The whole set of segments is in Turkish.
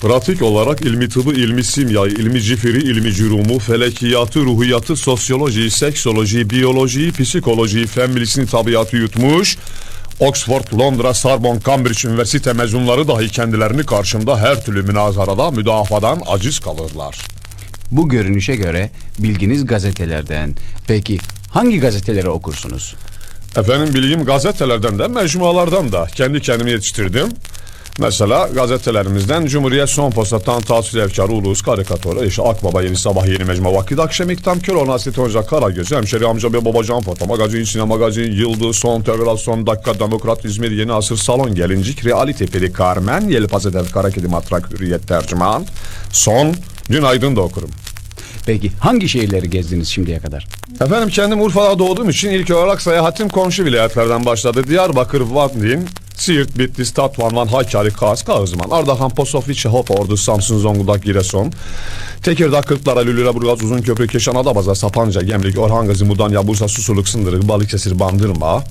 Pratik olarak ilmi tıbı, ilmi simyayı, ilmi cifiri, ilmi cürumu, felekiyatı, ruhiyatı, sosyolojiyi, seksolojiyi, biyolojiyi, psikolojiyi, fen tabiatı yutmuş. Oxford, Londra, Sorbonne, Cambridge üniversite mezunları dahi kendilerini karşımda her türlü münazarada müdafadan aciz kalırlar. Bu görünüşe göre bilginiz gazetelerden. Peki hangi gazeteleri okursunuz? Efendim bilgim gazetelerden de mecmualardan da kendi kendimi yetiştirdim. Mesela gazetelerimizden Cumhuriyet Son Posta Tan Tasvir Efkarı Ulus Karikatörü işte Akbaba Yeni Sabah Yeni Mecmu Vakit Akşam İktam Köro Nasret Hoca Karagöz Hemşeri Amca ve Babacan Foto Magazin Sinema Magazin Yıldız Son Telgraf Son Dakika Demokrat İzmir Yeni Asır Salon Gelincik Realite Peri Carmen Yelpaze Dev Karakedi Matrak Hürriyet Tercüman Son Günaydın da okurum. Peki hangi şehirleri gezdiniz şimdiye kadar? Efendim kendim Urfa'da doğduğum için ilk olarak seyahatim komşu vilayetlerden başladı. Diyarbakır, Van'din, Siirt, Bitlis, Tatvan, Van, Hakkari, Kars, Kağızman, Ardahan, Posofliçe, Hopa, Ordu, Samsun, Zonguldak, Giresun, Tekirdağ, Kırklara, Lüleburgaz, Uzunköprü, Keşan, Adabaza, Sapanca, Gemlik, Orhan Gazi, Mudanya, Bursa, Susurluk, Sındırık, Balıkesir, Bandırma,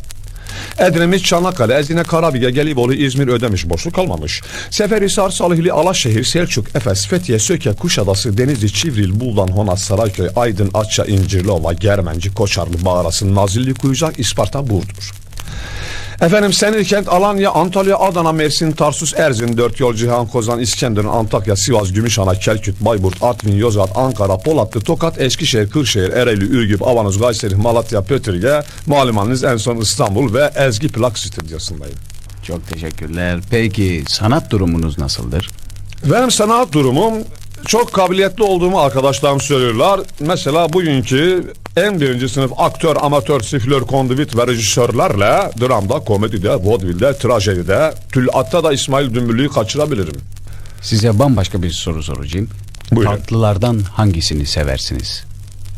Edremit, Çanakkale, Ezine, Karabige, Gelibolu, İzmir ödemiş boşluk kalmamış. Seferihisar, Salihli, Alaşehir, Selçuk, Efes, Fethiye, Söke, Kuşadası, Denizli, Çivril, Buldan, Honas, Sarayköy, Aydın, Atça, İncirliova, Germenci, Koçarlı, Bağrası, Nazilli, Kuyucak, İsparta, Burdur. Efendim Senirkent, Alanya, Antalya, Adana, Mersin, Tarsus, Erzin, Dört Yol, Cihan, Kozan, İskenderun, Antakya, Sivas, Gümüşhane, Kelküt, Bayburt, Artvin, Yozgat, Ankara, Polatlı, Tokat, Eskişehir, Kırşehir, Ereğli, Ürgüp, Avanos, Kayseri, Malatya, Pötürge, malumanız en son İstanbul ve Ezgi Plak Stüdyosu'ndayım. Çok teşekkürler. Peki sanat durumunuz nasıldır? Benim sanat durumum çok kabiliyetli olduğumu arkadaşlarım söylüyorlar. Mesela bugünkü en birinci sınıf aktör, amatör, siflör, kondivit ve rejisörlerle dramda, komedide, vodvilde, trajedide, tülatta da İsmail Dümbüllü'yü kaçırabilirim. Size bambaşka bir soru soracağım. Buyurun. Tatlılardan hangisini seversiniz?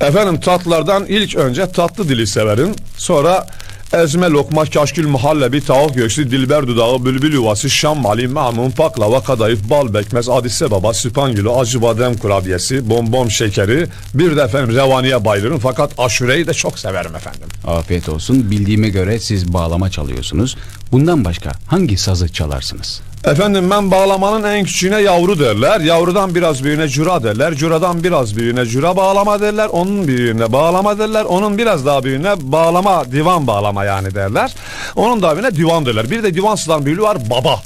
Efendim tatlılardan ilk önce tatlı dili severim. Sonra ezme lokma, kaşkül, muhallebi, tavuk göğsü, dilber dudağı, bülbül yuvası, şam mali, mamun, baklava, kadayıf, bal bekmez, adise baba, süpangülü, acı badem kurabiyesi, bonbon şekeri. Bir de efendim revaniye bayılırım fakat aşureyi de çok severim efendim. Afiyet olsun. Bildiğime göre siz bağlama çalıyorsunuz. Bundan başka hangi sazı çalarsınız? Efendim ben bağlamanın en küçüğüne yavru derler. Yavrudan biraz büyüğüne cüra derler. Cüradan biraz büyüğüne cüra bağlama derler. Onun büyüğüne bağlama derler. Onun biraz daha büyüğüne bağlama, divan bağlama yani derler. Onun daha büyüğüne divan derler. Bir de divan sazların büyüğü var baba.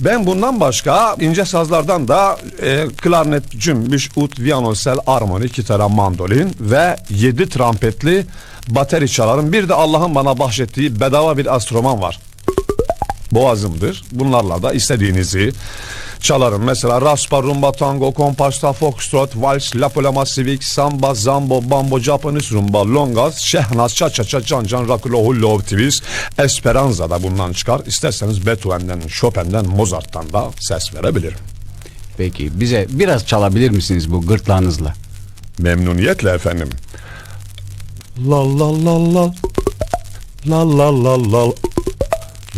Ben bundan başka ince sazlardan da e, klarnet, cümbüş, ut, violonsel, armoni, kitara, mandolin ve yedi trampetli bateri çalarım. Bir de Allah'ın bana bahşettiği bedava bir astroman var boğazımdır. Bunlarla da istediğinizi çalarım. Mesela raspa, rumba, tango, kompasta, foxtrot, vals, lapolama, civic, samba, zambo, bambo, japanese rumba, longas, şehnaz, cha cha cha, can can, rakulo, hullo, twist, esperanza da bundan çıkar. İsterseniz Beethoven'den, Chopin'den, Mozart'tan da ses verebilirim. Peki bize biraz çalabilir misiniz bu gırtlağınızla? Memnuniyetle efendim. La la la la. La la la la.